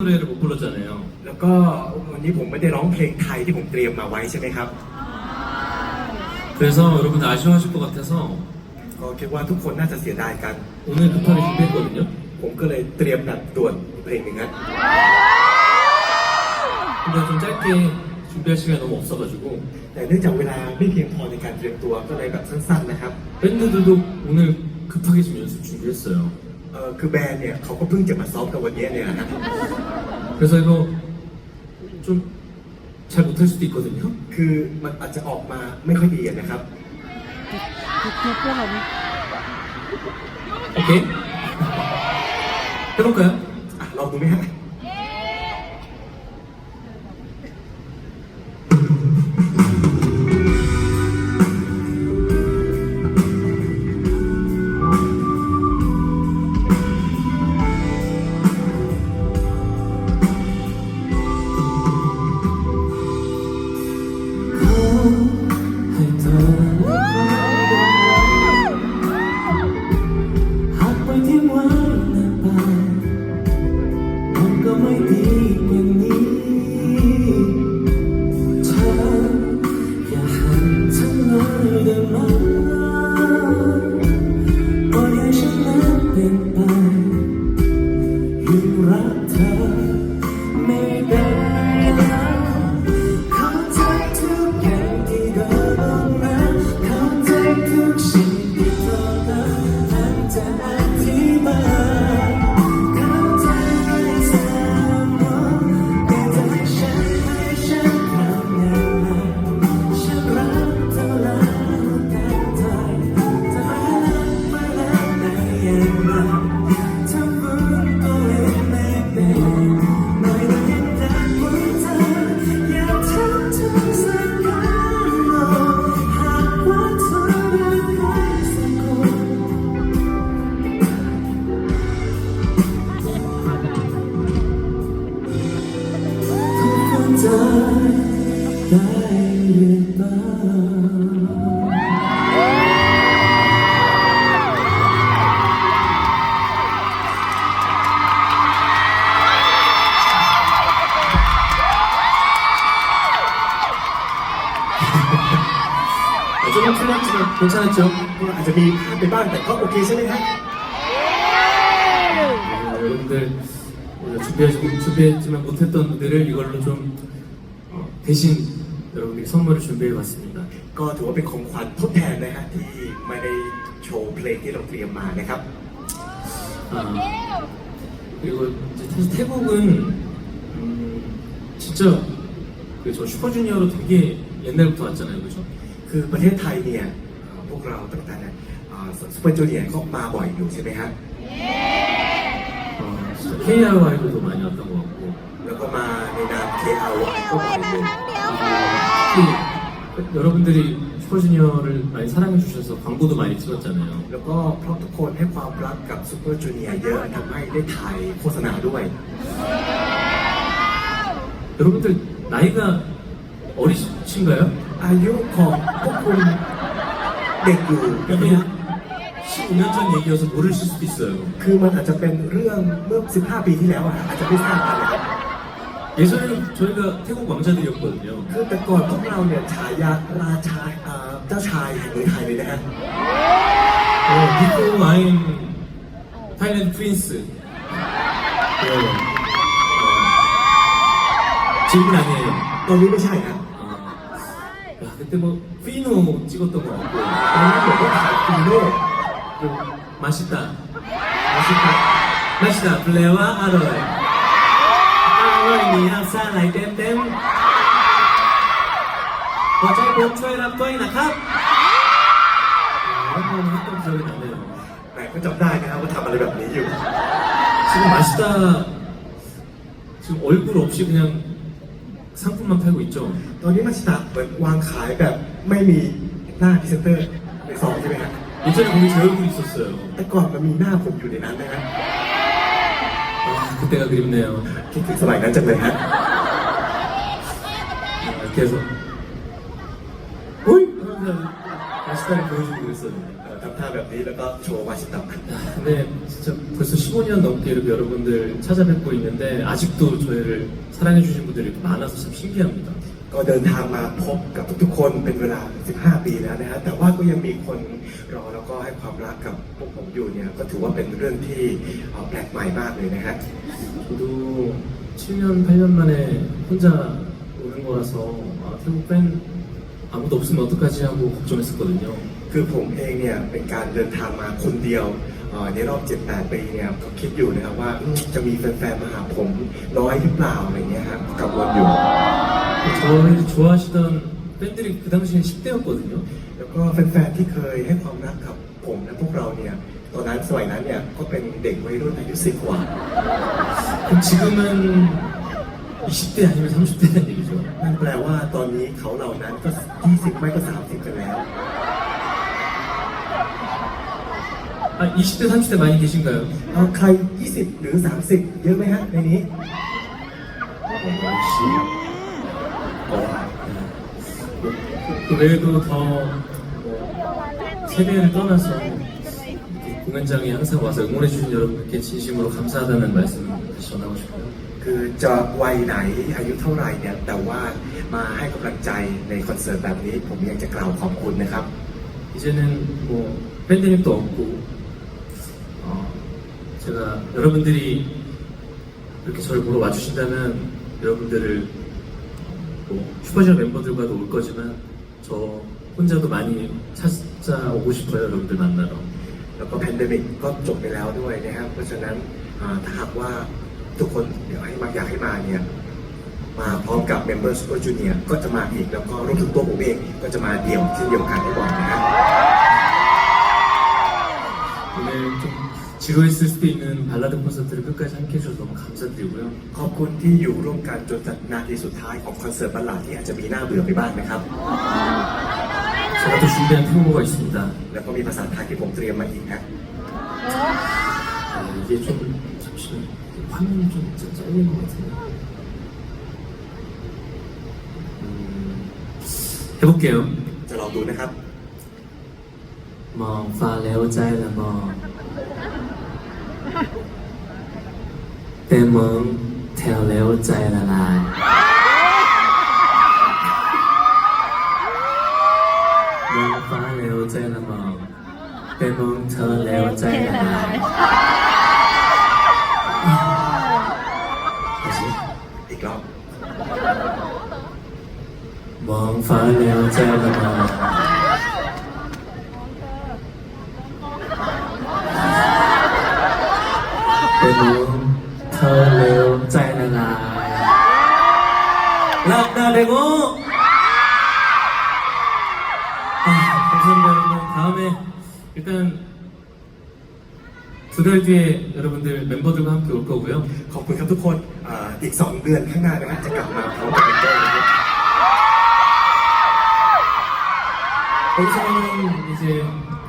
노래를 못 불렀잖아요. แล้วก็วันนี้ผมไม่ได้ร้องเพลงไทยที่ผมเตรียมมาไว้ใช่ไหมครับ 그래서 여러분들 아쉬워하실 것 같아서 ก็คิดว่าทุกคนน่าจะเสียดายกัน 오늘 급하게 준비했거든요. ผมก็เลยเตรียมแบบด่วนเพลงหนึ่งนะ 근데 좀 짧게 준비할 시간이 너무 없어가지고 แต่เนื่องจากเวลาไม่เพียงพอในการเตรียมตัวก็เลยแบบสั้นๆนะครับ 밴드들도 오늘 급하게 지금 연습 준비했어요. เออคือแบรนด์เนี่ยเขาก็เพิ่งจะมาซ้อมกันวันนี้เนี่ยนะครับ 그래서 이거 좀 잘 못할 수도 있거든요. คือมันอาจจะออกมาไม่ค่อยดีนะครับ 오케이? 해볼까요? อ่ะลองดูไหมฮะ Woo! to my 조금 틀렸지만 괜찮았죠? อาจจะมีพลาดไปบ้างแต่ก็โอเคใช่ไหมฮะ 어, 여러분들 오늘 준비하시고 준비했지만 못했던 무대를 이걸로 좀 어, 대신 여러분들께 선물을 준비해봤습니다. ก็ถือว่าเป็นของขวัญทดแทนนะฮะที่ไม่ได้โชว์เพลงที่เราเตรียมมานะครับ 아, 그리고 이제 사실 태국은 음, 진짜 그 저 슈퍼주니어로 되게 옛날부터 왔잖아요, 그죠? คือประเทศไทยเนี่ยเอ่อพวกเราตั้งแต่ซูเปอร์จูเนียร์ก็มาบ่อยอยู่ใช่ไหมฮะ 어, 진짜 KRY도 많이 왔던 것 같고 แล้วก็มาในนาม KRY ก็บ่อยอยู่ 특히 여러분들이 슈퍼주니어를 많이 사랑해 주셔서 광고도 많이 찍었잖아요. แล้วก็เพราะทุกคนให้ความรักกับซูเปอร์จูเนียร์เยอะทำให้ได้ถ่ายโฆษณาด้วย 여러분들 나이가 어리신가요? อายุของพวกคุณเด็กอยู่ใช่ไหม 이게 ฮะ 15년 전 얘기여서 모르실 수도 있어요. คือมันอาจจะเป็นเรื่องเมื่อ 15 ปีที่แล้วอะอาจจะไม่ทราบกันนะครับ 예전에 저희가 태국 왕자들이었거든요. คือแต่ก่อนพวกเราเนี่ยฉายาราชาเอ่อเจ้าชายแห่งเมืองไทยเลยนะฮะ 어, 니코 와인 타일랜드 프린스. 네. 어, 질문 아니에요. ตอนนี้ไม่ใช่ครับ 아, 야, 그때 뭐 피노 찍었던 것 같고 ตอนนั้นบอกว่าถ่ายฟิโน่ 좀 맛있다. 맛있다. 맛있다. 블레와 아로이. 아로이 니합사 라이 땜땜. 어차피 봄초에 랍더이 나캅. 한번 했던 기억이 나네요. แหมก็จำได้นะครับว่าทำอะไรแบบนี้อยู่ 지금 맛있다. 지금 얼굴 없이 그냥 상품만 팔고 있죠. ตอนนี้มาชิตะเหมือนวางขายแบบไม่มีหน้าพรีเซนเตอร์ในซองใช่ไหมครับ 예전에 거기 제 얼굴 있었어요. แต่ก่อนมันมีหน้าผมอยู่ในนั้นนะฮะ 아, 그때가 그립네요. คิดถึงสมัยนั้นจังเลยฮะ 이렇게 해서, 어이! 하면서 맛있다를 보여주고 그랬었는데. เอ่อ ทำท่าแบบนี้แล้วก็โชว์วาชิตะ 근데 진짜 벌써 15년 넘게 이렇게 여러분들 찾아뵙고 있는데 아직도 저희를 사랑해주신 분들이 이렇게 많아서 참 신기합니다. ก็เดินทางมาพบกับทุกๆคนเป็นเวลา 15 ปีแล้วนะฮะแต่ว่าก็ยังมีคนรอแล้วก็ให้ความรักกับพวกผมอยู่เนี่ยก็ถือว่าเป็นเรื่องที่เอ่อแปลกใหม่มากเลยนะฮะ 저도 7년, 8년 만에 혼자 오는 거라서 아, 태국 팬 아무도 없으면 어떡하지 하고 걱정했었거든요. คือผมเองเนี่ยเป็นการเดินทางมาคนเดียวเอ่อในรอบ 7-8 ปีเนี่ยก็คิดอยู่นะครับว่าอืมจะมีแฟนๆมาหาผมน้อยหรือเปล่าอะไรเงี้ยฮะกังวลอยู่ 저를 좋아하시던 팬들이 그 당시엔 10대였거든요. แล้วก็แฟนๆที่เคยให้ความรักกับผมและพวกเราเนี่ยตอนนั้นสมัยนั้นเนี่ยก็เป็นเด็กวัยรุ่นอายุสิบกว่า 그럼 지금은 20대 아니면 30대란 얘기죠. นั่นแปลว่าตอนนี้เขาเหล่านั้นก็ 20 ไม่ก็ 30 กันแล้ว 아, 20대, 30대 많이 계신가요? เอาใคร 20 หรือ 30 เยอะไหมฮะในนี้ 역시. โอ้ 그 외에도 더 뭐, 세대를 떠나서 이렇게 공연장에 항상 와서 응원해주신 여러분께 진심으로 감사하다는 말씀 다시 전하고 싶고요. คือจะวัยไหนอายุเท่าไหร่เนี่ย แต่ว่ามาให้กำลังใจในคอนเสิร์ตแบบนี้ ผมยังจะกล่าวขอบคุณนะครับ 이제는 뭐 팬데믹도 없고 어, 제가 여러분들이 이렇게 저를 보러 와주신다면 여러분들을 뭐 슈퍼주니어 멤버들과도 올 거지만 저 혼자도 많이 찾아오고 싶어요 여러분들 만나러 แล้วก็แพนเดมิกก็จบไปแล้วด้วยนะครับ เพราะฉะนั้นอ่าถ้าหากว่าทุกคนเดี๋ยวให้มาอยากให้มาเนี่ยมาพร้อมกับเมมเบอร์ซูเปอร์จูเนียก็จะมาอีก แล้วก็รวมถึงตัวผมเองก็จะมาเดี่ยวเช่นเดียวกันให้บอกนะฮะ 오 지루했을 수도 있는 발라드 콘서트를 끝까지 함께 해주셔서 너무 감사드리고요 ขอบคุณที่อยู่ร่วมกันจนนาทีสุดท้ายของคอนเสิร์ตบัลลาดที่อาจจะมีหน้าเบื่อไปบ้างนะครับ 제가 또 준비한 태국어가 있습니다 แล้วก็มีภาษาไทยที่ผมเตรียมมาอีกนะ 아, 이게 좀 잠시만 화면이 좀 짜- 잘린 것 같은데 음, 해볼게요 จะลองดูนะครับ มองฟ้าแล้วใจละมอง แต่มองแถวแล้วใจละลายมองฟ้าแล้วใจละมองแต่มองเธอแล้วใจละลายอีกรอบมองฟ้าแล้วใจละมอง รับนาเดโก아, 감사합니다 여러분 다음에 일단 두 달 뒤에 여러분들 멤버들과 함께 올 거고요 ขอบคุณครับทุกคนอ่าอีก 2 เดือนข้างหน้านะฮะจะกลับมาพร้อมกับเมมเบอร์นะครับ 거기서는 이제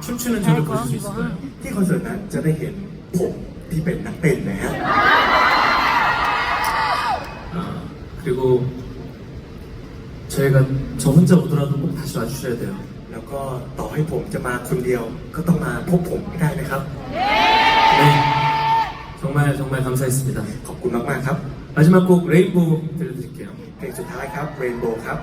춤추는 저를 보실 수 있을 거예요 ที่คอนเสิร์ตนั้นจะได้เห็นผมที่เป็นนักเต้นนะฮะ 아, 그리고 저희가 저 혼자 오더라도 꼭 다시 와주셔야 돼요. แล้วก็ต่อให้ผมจะมาคนเดียว ก็ต้องมาพบผมให้ได้นะครับ 네, 정말 정말 감사했습니다. ขอบคุณมากๆครับ 마지막 곡 레인보우 들려드릴게요. เพลงสุดท้ายครับ Rainbow ครับ